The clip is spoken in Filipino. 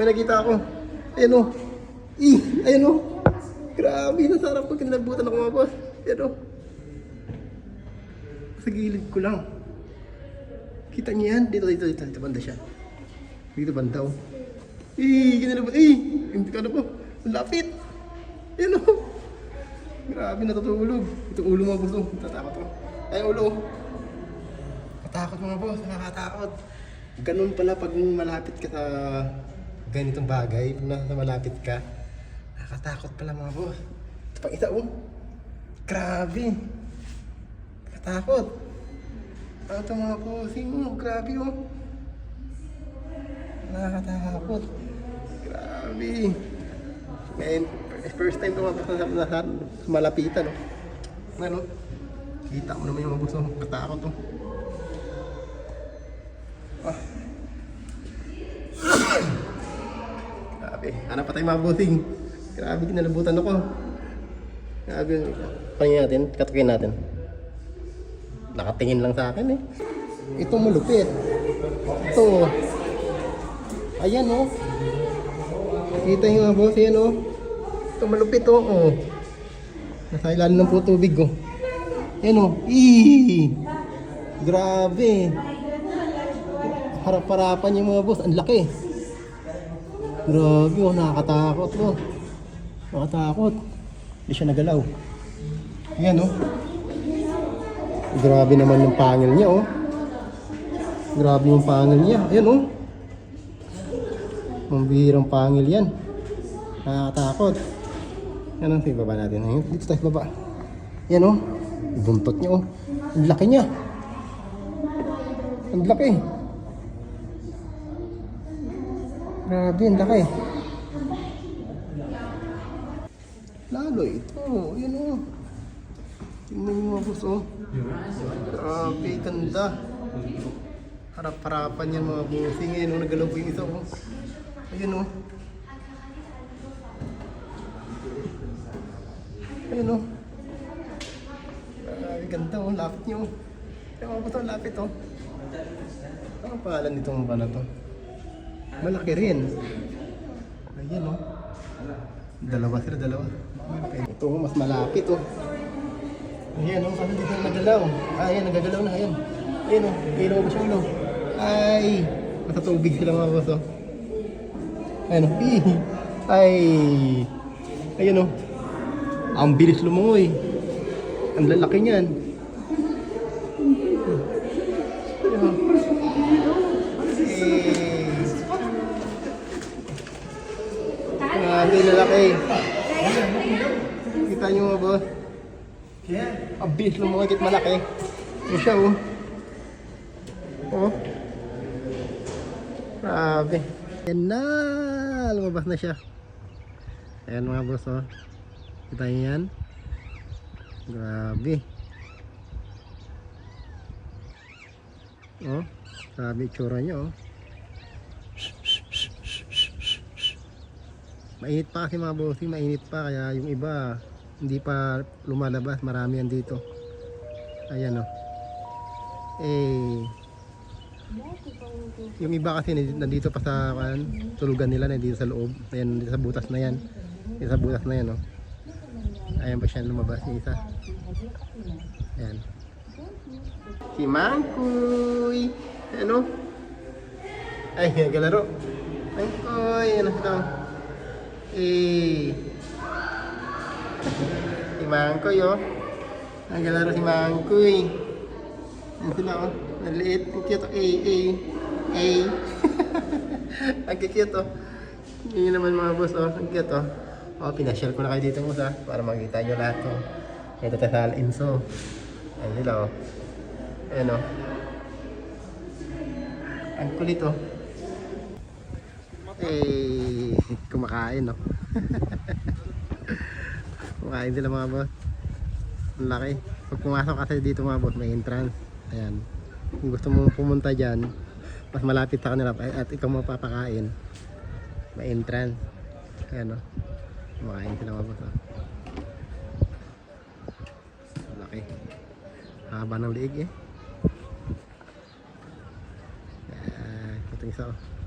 May nakita ako. Ayan o. Ih, ayan o. Grabe, nasarap pag kinabutan ako mga boss. Ayan o. Sa gilid ko lang. Kita niyo yan? Dito, dito, dito. Dito banda siya. Dito banda o. Ih, ganyan ba? Ih, hindi ka na po. Lapit. Ayan o. Grabe, natutulog. Itong ulo mga boss o. Tatakot ko. Ay, ulo o. Katakot mga boss, nakakatakot. Ganun pala pag malapit ka sa ganitong bagay, pag nasa malapit ka, nakakatakot pala mga boss. Ito pang isa oh. Grabe. Katakot. Ano ito mga bossing mo? Grabe oh. Nakakatakot. Grabe. Ngayon, first time ko malapitan oh. Ano? Kita mo naman yung mga boss oh. Katakot oh. Ah. Grabe. Hanap pa tayo mga. Grabe, kinalabutan ako. Grabe. Pangin natin, katukin natin. Nakatingin lang sa akin eh. Ito malupit. Ito. Ayan oh. Kita nyo mga boss, ayan oh. Ito malupit oh. oh. Nasa ilalim ng po tubig oh. Ayan oh. Eee. Grabe. Harap-harapan yung mga boss. Ang laki. Grabe oh, nakakatakot oh. Nakakatakot. Hindi siya nagalaw. Ayan oh. Grabe naman yung pangil niya oh. Grabe yung pangil niya. Ayan oh. Mambihirang pangil yan. Nakakatakot. Yan ang baba natin. Ayun, dito tayo baba. Yan oh. Buntot niya oh. Ang laki niya. Ang laki. Grabe, ang laki. Lalo ito. Yan o. Tingnan mo mga boss oh. Grabe, ganda. Harap-harapan yan mga bossing. Ayan o, nagalaw po yung isa oh. Ayan o. Ayan o. Grabe, ganda oh. Lapit niyo oh. Kaya mga boss oh, lapit oh. Ano ang pangalan nitong ba na to? Malaki rin. Ayan oh. Dalawa sila, dalawa. Ito oh, mas malapit oh. Ayan oh, ano dito nagalaw? Ah, ayan, nagagalaw na, ayan. Ayan oh, ayan lumabas yung ulo. Ay, nasa tubig sila mga boss oh. Ayan oh, Ih. ay. Ayan oh. Ang bilis lumungoy. Ang lalaki niyan. Ayan, oh. Grabe lalaki. Kita nyo boss. Ang bilis lumungkit malaki. Yan siya oh. Oh. Grabe. Yan na. Lumabas na siya. Ayan mga boss oh. Kita nyo yan. Grabe. Oh. Grabe itsura niya oh. Mainit pa kasi mga bossing, mainit pa kaya yung iba hindi pa lumalabas, marami yan dito. Ayan oh. Eh yung iba kasi nandito- nandito pa sa kan, tulugan nila nandito sa loob. Ayan, nandito sa butas na yan. Dito sa butas na yan oh. Ayan pa siya lumabas yung isa. Ayan. Si Mangkuy. Ano? Ay, nagalaro. Mangkuy, ano ito? Eh. Si Mangkoy, oh. Nagalaro si Mangkoy. Ano sila, oh. Naliit. Ang cute, oh. Eh, eh. Eh. Ang cute, oh. Yun naman mga boss, oh. Ang cute, oh. Oh, pinashare ko na kayo dito, boss. Para makita nyo lahat, oh. Ito tayo sa Inso. Ayan sila, oh. Ayan, oh. Ang kulit, oh. Eh, kumakain, no? kumakain sila mga boss. Ang laki. Pag pumasok kasi dito mga boss, may entrance. Ayan. Kung gusto mo pumunta dyan, mas malapit sa kanila at ikaw mapapakain. May entrance. Ayan, no? Kumakain sila mga boss. Ang Laki. Haba ng liig, eh. Ayan. Ito isa, oh.